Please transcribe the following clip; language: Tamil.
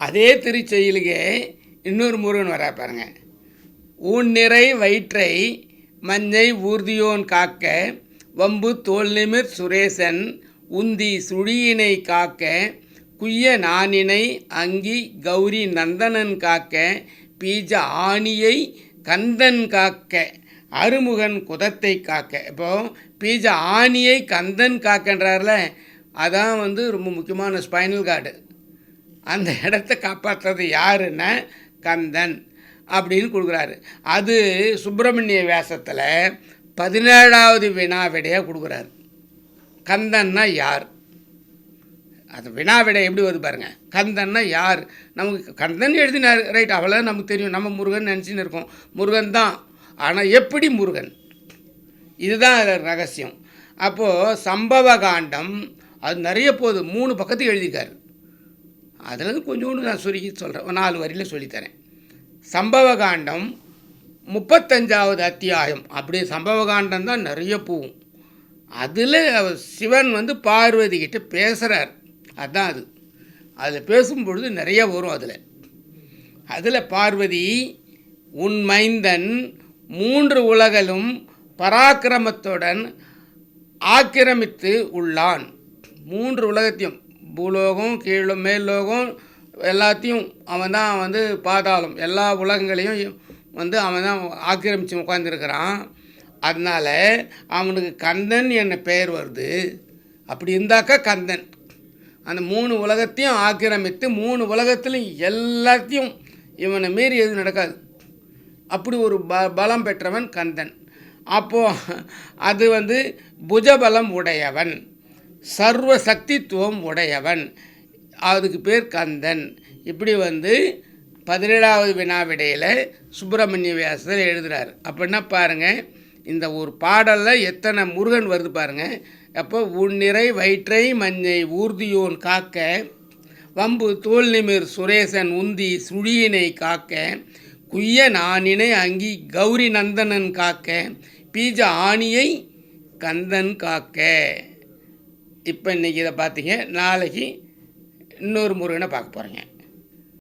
அதே திருச்செயலுக்கே இன்னொரு முருகன் வரா பாருங்க. ஊன் நிறை வயிற்றை மஞ்சை ஊர்தியோன் காக்க வம்பு தோல் நிமிர் சுரேசன் உந்தி சுழியினை காக்க குய்ய நானினை அங்கி கௌரி நந்தனன் காக்க பீஜ ஆணியை கந்தன் காக்க அருமுகன் குதத்தை காக்க. இப்போ பீஜ ஆணியை கந்தன் காக்கன்றார்ல அதான் வந்து ரொம்ப முக்கியமான ஸ்பைனல் கார்டு. அந்த இடத்த காப்பாற்றுறது யாருன்னா கந்தன் அப்படின்னு கொடுக்குறாரு. அது சுப்பிரமணிய வேஷத்தில் பதினேழாவது வினா விடையாக கொடுக்குறாரு. கந்தன்னா யார்? அது வினா விடை எப்படி வருது பாருங்கள் கந்தன்னா யார்? நமக்கு கந்தன் எழுதினார். ரைட் அவ்வளோ நமக்கு தெரியும். நம்ம முருகன் நினச்சின்னு இருக்கோம். முருகன் தான். ஆனால் எப்படி முருகன்? இதுதான் ரகசியம். அப்போது சம்பவ காண்டம் அது நிறைய போகுது. மூணு பக்கத்துக்கு எழுதியிருக்காரு. அதில் கொஞ்சோண்டு நான் சுருக்கி சொல்கிறேன் நாலு வரியில் சொல்லித்தரேன். சம்பவ காண்டம் முப்பத்தஞ்சாவது அத்தியாயம். அப்படி சம்பவ காண்டம் தான் நிறைய போகும் அதில் சிவன் வந்து பார்வதி கிட்ட பேசுகிறார் அதுதான் அது. அதில் பேசும்பொழுது நிறைய வரும் அதில். அதில் பார்வதி உன் மைந்தன் மூன்று உலகளும் பராக்கிரமத்துடன் ஆக்கிரமித்து உள்ளான். மூன்று உலகத்தையும் பூலோகம் கீழும் மேல்லோகம் எல்லாத்தையும் அவன் தான் வந்து பாதாளம். எல்லா உலகங்களையும் வந்து அவன் தான் ஆக்கிரமித்து உட்காந்துருக்கிறான் அதனால் அவனுக்கு கந்தன் என்ன பெயர் வருது. அப்படி இருந்தாக்கா கந்தன். அந்த மூணு உலகத்தையும் ஆக்கிரமித்து மூணு உலகத்துலையும் எல்லாத்தையும் இவனை மீறி எதுவும் நடக்காது. அப்படி ஒரு ப பலம் பெற்றவன் கந்தன். அப்போது அது வந்து புஜபலம் உடையவன். சர்வ சக்தித்துவம் உடையவன். அதுக்கு பேர் கந்தன். இப்படி வந்து பதினேழாவது வினா விடையில் சுப்பிரமணிய வியாசர் எழுதுகிறார் அப்படின்னா பாருங்கள் இந்த ஒரு பாடலில் எத்தனை முருகன் வருது பாருங்கள் அப்போ உன்னிறை வயிற்றை மஞ்சை ஊர்தியோன் காக்க வம்பு தோல் நிமிர் சுரேசன் உந்தி சுழியினை காக்க குய்ய நானினை அங்கி கௌரி நந்தனன் காக்க பீஜ ஆணியை கந்தன் காக்க. இப்போ இன்றைக்கி இதை பார்த்தீங்க நாளைக்கு இன்னொரு முருகனை பார்க்க போகிறீங்க